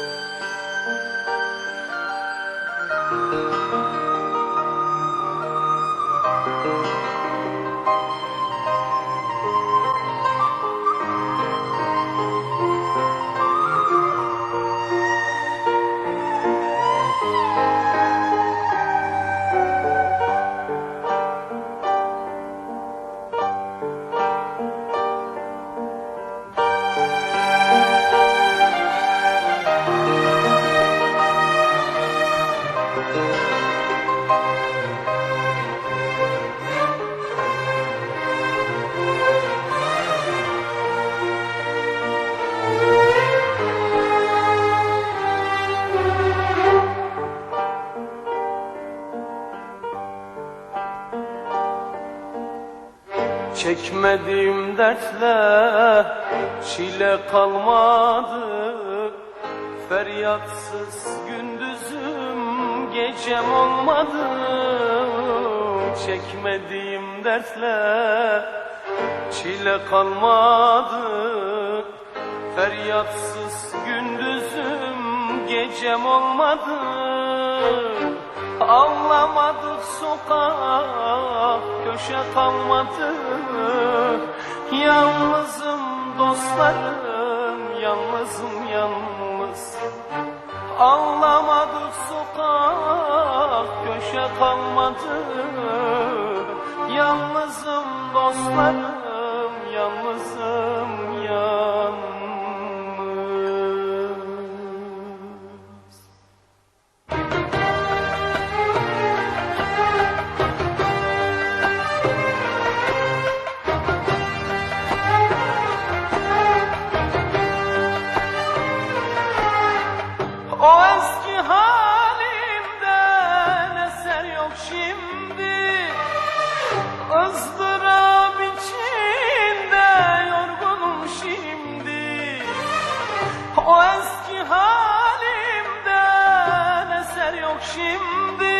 Thank you. Çekmediğim dertle çile kalmadı. Feryatsız gündüzüm gecem olmadı. Çekmediğim dertle çile kalmadı. Feryatsız gündüzüm gecem olmadı Ağlamadık sokak köşe kalmadı. Yalnızım dostlarım yalnızım yalnız. Ağlamadık sokak köşe kalmadı. Yalnızım dostlarım O eski halimden eser yok şimdi. Izdırap içinde yorgunum şimdi. O eski halimden eser yok şimdi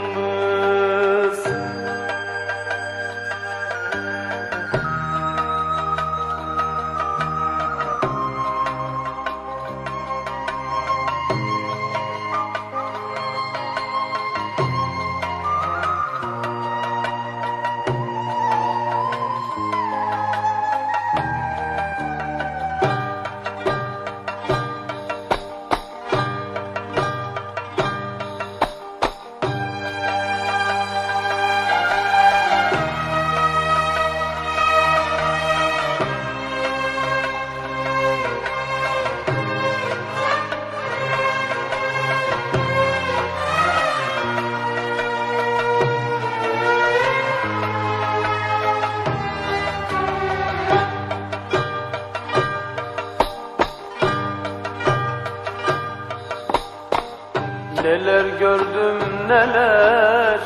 Neler gördüm neler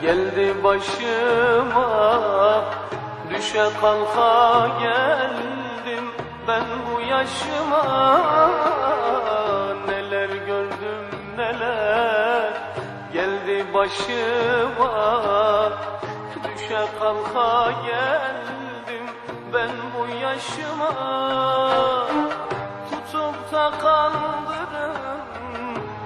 geldi başıma. Düşe kalka geldim ben bu yaşıma. Neler gördüm neler geldi başıma. Düşe kalka geldim ben bu yaşıma. Tutup da kandırın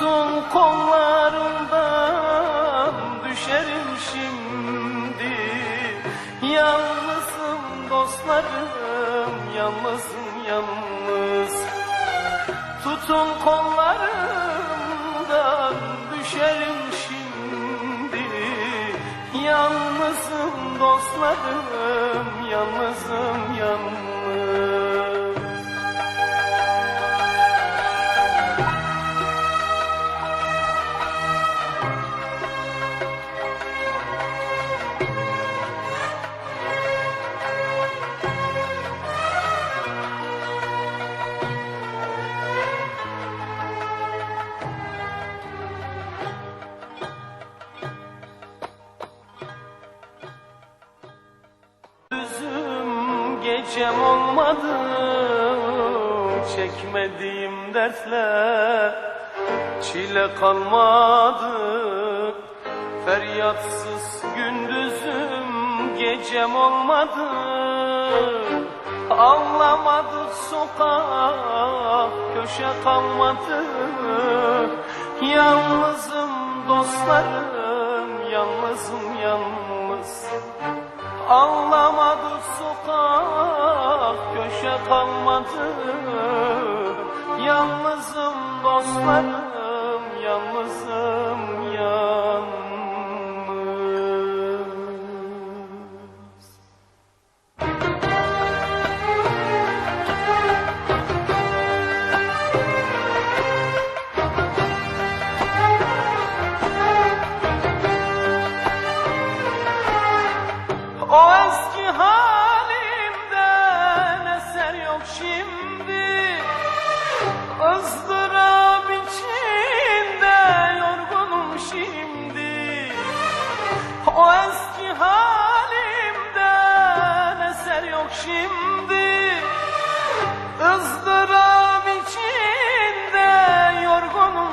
Tutun kollarımdan düşerim şimdi. Yalnızım dostlarım yalnızım yalnız. Tutun kollarımdan düşerim şimdi. Yalnızım dostlarım yalnızım yalnız Gecem olmadı Çekmediğim dertle Çile kalmadı. Feryatsız gündüzüm gecem olmadı. Ağlamadı sokak köşe kalmadı. Yalnızım dostlarım yalnızım yalnız Ağlamadı sokak köşe kalmadı. Yalnızım dostlarım yalnızım